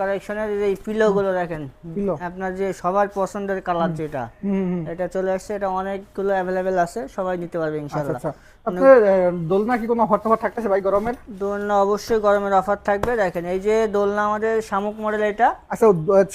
কালেকশনের এই পিলো গুলো দেখেন। আপনার যে সবার পছন্দের কালার যেটা এটা চলে আসছে এটা অনেকগুলো অ্যাভেলেবেল আছে সবাই নিতে পারবে আচ্ছা ইনশাআল্লাহ আচ্ছা আপনার দোলনা কি কোনো অফার টফার থাকতেছে ভাই গরমের? দোলনা অবশ্যই গরমের অফার থাকবে। দেখেন এই যে দোলনা আমাদের শামুক মডেল এটা। আচ্ছা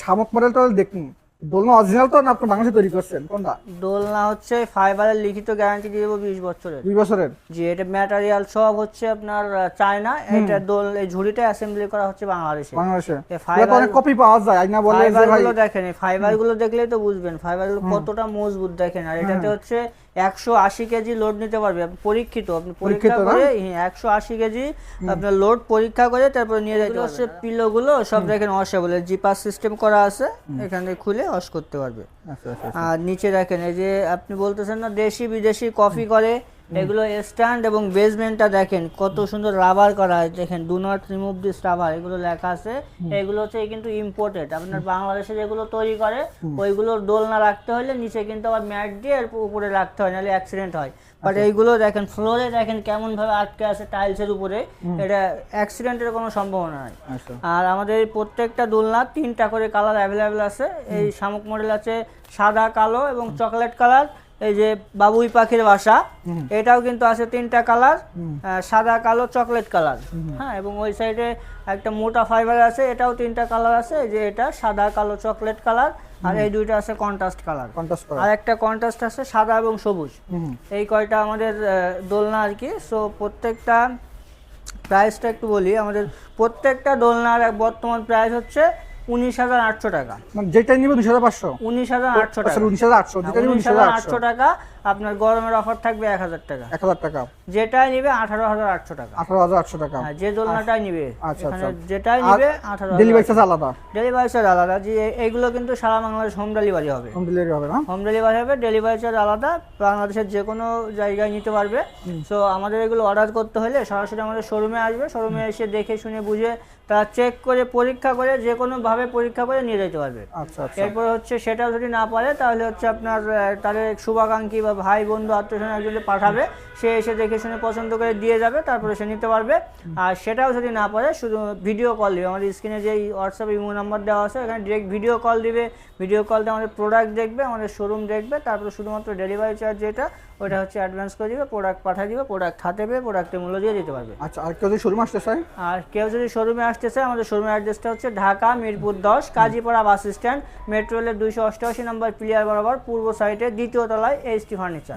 শামুক মডেলটা দেখুন। দোলনা অরিজিনাল তো না আপনি বাংলাদেশে তৈরি করছেন? কোনটা? দোলনা হচ্ছে ফাইবারের লিখিত গ্যারান্টি দিয়ে দেবো বিশ বছরের। দুই বছরের? জি এটা ম্যাটেরিয়াল সব হচ্ছে আপনার চায়না। এটা দোল এই ঝুড়িটা অ্যাসেম্বলি করা হচ্ছে বাংলাদেশে। বাংলাদেশে। fiber- অনেক কপি পাওয়া যায় আইনা বলে ফাইবার দেখেন ফাইবার দেখলেই তো বুঝবেন ফাইবারগুলো কতটা মজবুত দেখেন। আর এটাতে হচ্ছে একশো আশি কেজি লোড নিতে পারবে। আপনি পরীক্ষিত আপনি পরীক্ষা করে একশো আশি কেজি আপনার লোড পরীক্ষা করে তারপরে নিয়ে যেতে হচ্ছে পিলো গুলো সব দেখেন ওয়াশেবল জিপাস সিস্টেম করা আছে এখান থেকে খুলে ওয়াশ করতে পারবে। আচ্ছা আচ্ছা আর নিচে রাখেন এই যে আপনি বলতেছেন না দেশি বিদেশি কফি করে এগুলো স্ট্যান্ড এবং বেসমেন্টটা দেখেন কত সুন্দর রাবার করা হয়। দেখেন do not remove this rubber এগুলো লেখা আছে। এগুলো হচ্ছে কিন্তু ইম্পোর্টেড আপনার বাংলাদেশে যেগুলো তৈরি করে ওইগুলোর দোলনা রাখতে হলে নিচে কিন্তু আবার ম্যাট দিয়ে উপরে রাখতে হয় নাহলে অ্যাক্সিডেন্ট হয়। বাট এইগুলো দেখেন ফ্লোরে দেখেন কেমন ভাবে আটকে আছে টাইলসের উপরে। এটা অ্যাক্সিডেন্টের কোনো সম্ভাবনা নাই। আচ্ছা। আর আমাদের প্রত্যেকটা দোলনা তিনটা করে কালার অ্যাভেলেবেল আছে। এই শামুক মডেল আছে সাদা কালো এবং চকলেট কালার এই যে বাবুই পাখির বাসা এটাও কিন্তু আছে তিনটা কালার সাদা কালো চকলেট কালার। হ্যাঁ এবং ওই সাইডে একটা মোটা ফাইবার আছে এটাও তিনটা কালার আছে এই যে এটা সাদা কালো চকলেট কালার আর এই দুইটা আছে কন্ট্রাস্ট কালার। আর একটা কন্ট্রাস্ট আছে সাদা এবং সবুজ। এই কয়টা আমাদের দোলনা আর কি সো প্রত্যেকটা প্রাইসটা একটু বলি আমাদের প্রত্যেকটা দোলনার বর্তমান প্রাইস হচ্ছে উনিশ হাজার আটশো টাকা। মানে যেটা নিবে হাজার পাঁচশো। উনিশ হাজার আটশো টাকা। আচ্ছা উনিশ হাজার আটশো যেটা উনিশ উনিশ হাজার আটশো টাকা আপনার গরমের অফার থাকবে এক হাজার টাকা। এক হাজার টাকা। যেটাই নিবে আঠারো হাজার আটশো টাকা। আঠারো হাজার আটশো টাকা। হ্যাঁ, যে দোলনাটাই নিবে। আচ্ছা, আচ্ছা। যেটাই নিবে আঠারো ডেলিভারি চার্জ আলাদা? ডেলিভারি চার্জ আলাদা। যে এইগুলো কিন্তু সারা বাংলাদেশ হোম ডেলিভারি হবে। হোম ডেলিভারি হবে না? হোম ডেলিভারি হবে ডেলিভারি চার্জ আলাদা। বাংলাদেশের যে কোনো জায়গায় নিতে পারবে। সো আমাদের এগুলো অর্ডার করতে হলে সরাসরি আমাদের শোরুমে আসবে। শোরুমে এসে দেখে শুনে বুঝে তারা চেক করে পরীক্ষা করে যে কোনোভাবে পরীক্ষা করে নিয়ে যেতে পারবে। আচ্ছা আচ্ছা। এরপর হচ্ছে সেটা যদি না পারে তাহলে হচ্ছে আপনার তাদের শুভাকাঙ্ক্ষী বা ভাই বন্ধু আত্মীয় একজনকে পাঠাবে সে এসে দেখে শুনে পছন্দ করে দিয়ে যাবে তারপরে সে নিতে পারবে। আর সেটাও যদি না পারে শুধু ভিডিও কল দিবে। আমাদের স্ক্রিনে যেই হোয়াটসঅ্যাপ ইমো নাম্বার দেওয়া আছে এখানে ডিরেক্ট ভিডিও কল দিবে। ভিডিও কল দিয়ে আমাদের প্রোডাক্ট দেখবে আমাদের শোরুম দেখবে তারপরে শুধুমাত্র ডেলিভারি চার্জ যেটা ওটা হচ্ছে অ্যাডভান্স করে দিবে প্রোডাক্ট পাঠিয়ে দিবে প্রোডাক্ট হাতে পেয়ে প্রোডাক্টের মূল্য দিয়ে দিতে পারবে। আচ্ছা আর কেউ যদি শোরুম আসতে চায়? আর কেউ যদি শোরুমে আসতে চায় আমাদের শোরুমের অ্যাড্রেসটা হচ্ছে ঢাকা, মিরপুর দশ, কাজীপাড়া বাস স্ট্যান্ড, মেট্রো রেলের দুইশো অষ্টআশি নম্বর, প্লেয়ার বরাবর, পূর্ব সাইডে দ্বিতীয় তলায় এইচটি ফার্নিচার